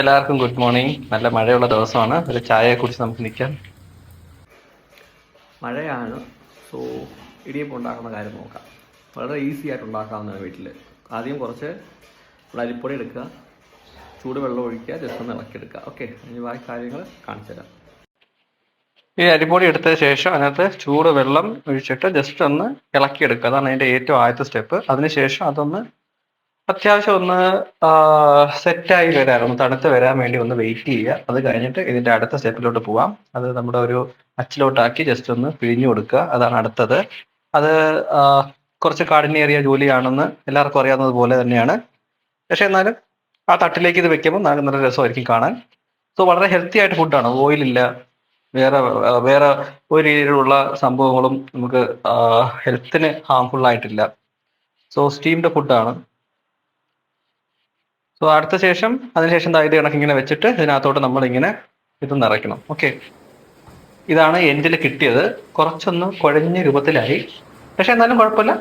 എല്ലാവർക്കും good morning നല്ല മഴയുള്ള ദിവസമാണ്. ഒരു ചായയെ കുറിച്ച് നമുക്ക് നിൽക്കാം. മഴയാണ്. സോ ഇടിയപ്പം ഉണ്ടാക്കുന്ന കാര്യം നോക്കാം. വളരെ ഈസി ആയിട്ട് ഉണ്ടാക്കാവുന്നതാണ് വീട്ടിൽ ആദ്യം കുറച്ച് അരിപ്പൊടി എടുക്കുക. ചൂട് വെള്ളം ഒഴിക്കുക. ജസ്റ്റ് ഒന്ന് ഇളക്കിയെടുക്കുക ഓക്കെ ഇനി ബാക്കി കാര്യങ്ങൾ കാണിച്ചു തരാം. ഈ അരിപ്പൊടി എടുത്ത ശേഷം അതിനകത്ത് ചൂട് വെള്ളം ഒഴിച്ചിട്ട് ജസ്റ്റ് ഒന്ന് ഇളക്കിയെടുക്കുക അതാണ് അതിന്റെ ഏറ്റവും ആദ്യത്തെ സ്റ്റെപ്പ് അതിനുശേഷം അതൊന്ന് അത്യാവശ്യം ഒന്ന് സെറ്റായി ഒന്ന് തണുത്ത് വരാൻ വേണ്ടി ഒന്ന് വെയിറ്റ് ചെയ്യുക. അത് കഴിഞ്ഞിട്ട് ഇതിന്റെ അടുത്ത സ്റ്റെപ്പിലോട്ട് പോവാം. അത് നമ്മുടെ ഒരു അച്ചിലോട്ടാക്കി ജസ്റ്റ് ഒന്ന് പിഴിഞ്ഞു കൊടുക്കുക. അതാണ് അടുത്തത്. അത് കുറച്ച് കാഠിന്യേറിയ ജോലിയാണെന്ന് എല്ലാവർക്കും അറിയാവുന്നത് പോലെ തന്നെയാണ്. പക്ഷെ എന്നാലും ആ തട്ടിലേക്ക് ഇത് വെക്കുമ്പോൾ നല്ല രസമായിരിക്കും കാണാൻ. സോ വളരെ ഹെൽത്തി ആയിട്ട് ഫുഡാണ് ഓയിലില്ല വേറെ വേറെ ഒരു രീതിയിലുള്ള സംഭവങ്ങളും നമുക്ക് ഹെൽത്തിന് ഹാംഫുൾ ആയിട്ടില്ല. സോ സ്റ്റീംഡ് ഫുഡാണ് സോ അടുത്ത ശേഷം അതിനുശേഷം ഇത് കണക്ക് ഇങ്ങനെ വെച്ചിട്ട് ഇതിനകത്തോട്ട് നമ്മൾ ഇങ്ങനെ ഇത് നിറയ്ക്കണം. ഓക്കെ ഇതാണ് എൻഡിൽ കിട്ടിയത്. കുറച്ചൊന്ന് കുഴഞ്ഞ രൂപത്തിലായി. പക്ഷെ എന്നാലും കുഴപ്പമില്ല.